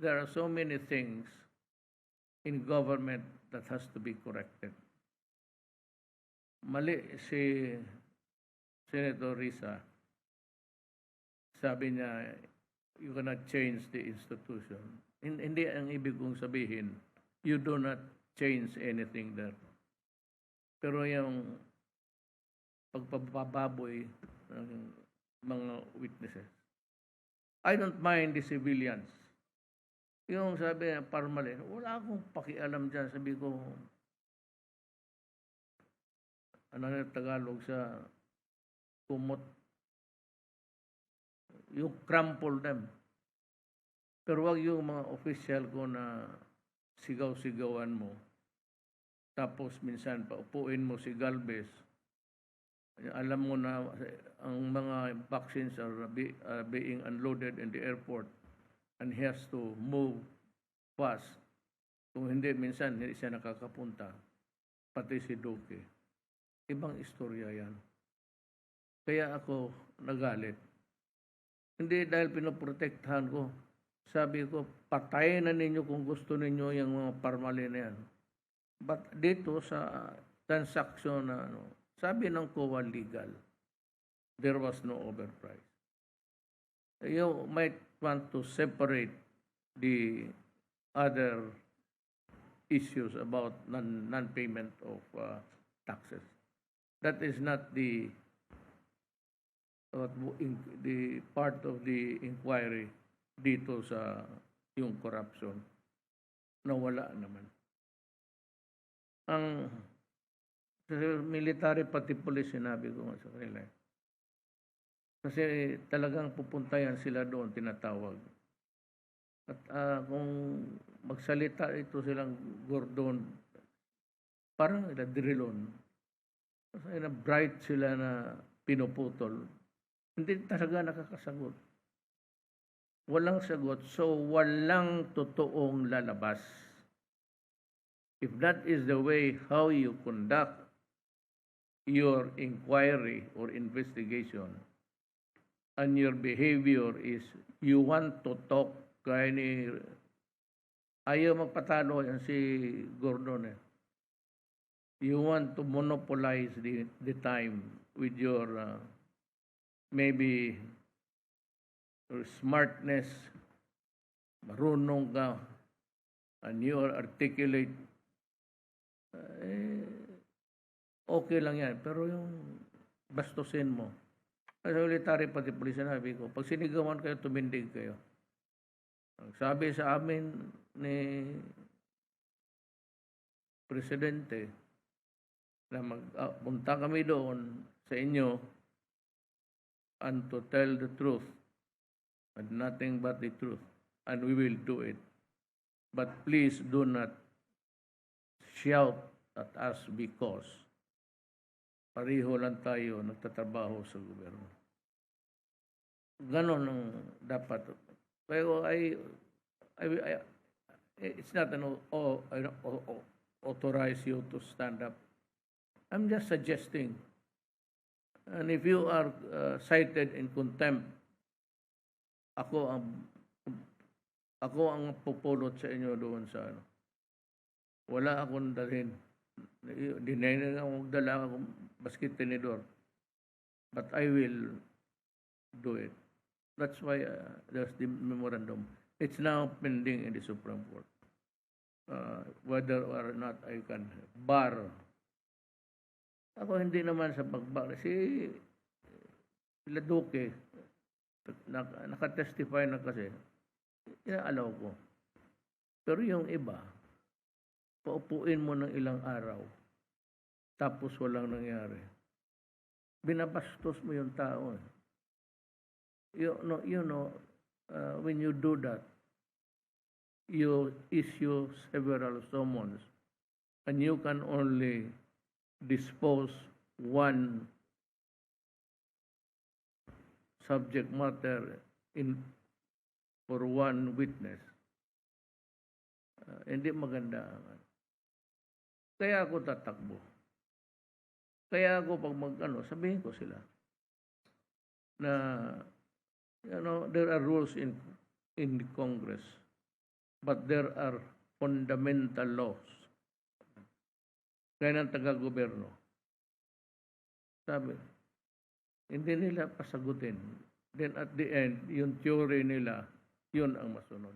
there are so many things in government that has to be corrected. Mali si Senator Risa. Sabi niya, you cannot change the institution. Hin- Hindi ang ibig kong sabihin, you do not change anything there. Pero yung pagpapababoy ng mga witnesses. I don't mind the civilians. Yung sabi ng Parmalin, wala akong pakialam dyan. Sabi ko, ano na Tagalog sa kumot, you crumple them. Pero wag yung mga official ko na sigaw-sigawan mo. Tapos minsan paupuin mo si Galvez. Alam mo na ang mga vaccines are being unloaded in the airport and he has to move fast. Kung hindi, minsan hindi siya nakakapunta. Pati si Duque. Ibang istorya yan. Kaya ako nagalit. Hindi dahil pinoprotektahan ko. Sabi ko, patayin na ninyo kung gusto ninyo yung mga parmali na yan. But dito sa transaction na ano, sabi ng COA legal, there was no overprice. You might want to separate the other issues about non- non-payment of uh, taxes. That is not the in- the part of the inquiry dito sa yung corruption na wala naman. Ang military pati police sinabi ko sa kanila. Kasi talagang pupunta yan sila doon, tinatawag. At ah, kung magsalita ito silang Gordon, parang ila Dirilon. Kasi na bright sila na pinuputol. Hindi talaga nakakasagot. Walang sagot. So, walang totoong lalabas. If that is the way how you conduct your inquiry or investigation, and your behavior is you want to talk kaya ni ayaw magpatalo yan si Gordon eh. You want to monopolize the, the time with your uh, maybe your smartness, marunong ka, and you are articulate, eh, okay lang yan. Pero yung bastusin mo, sa military pati pulis sinabi ko, pag sinigawan kayo, tumindig kayo. Sabi sa amin ni Presidente na magpunta kami doon sa inyo and to tell the truth and nothing but the truth and we will do it. But please do not shout at us because pareho lang tayo nagtatrabaho sa gobyerno. Ganon ang dapat. Pero I, I, I- it's not an o, o, ano, o- o- authorize you to stand up. I'm just suggesting. And if you are uh, cited in contempt, ako ang ako ang pupulot sa inyo doon sa ano. Wala akong dalhin. Dinay na lang magdala akong basket tinidor. But I will do it. That's why uh, there's the memorandum. It's now pending in the Supreme Court. Uh, whether or not I can bar. Ako hindi naman sa pagbar. Si sila Duque, nak- nakatestify na kasi, inaalaw ko. Pero yung iba, paupuin mo ng ilang araw, tapos walang nangyari. Binabastos mo yung tao. eh. You know, you know uh, when you do that, you issue several summons, and you can only dispose one subject matter in for one witness. Uh, hindi maganda. Kaya ako tatakbo. Kaya ako pag mag ano, sabihin ko sila na you know, there are rules in in the Congress but there are fundamental laws. Kaya ng taga-gobyerno. Sabi, hindi nila pasagutin. Then at the end, yung theory nila, yun ang masunod.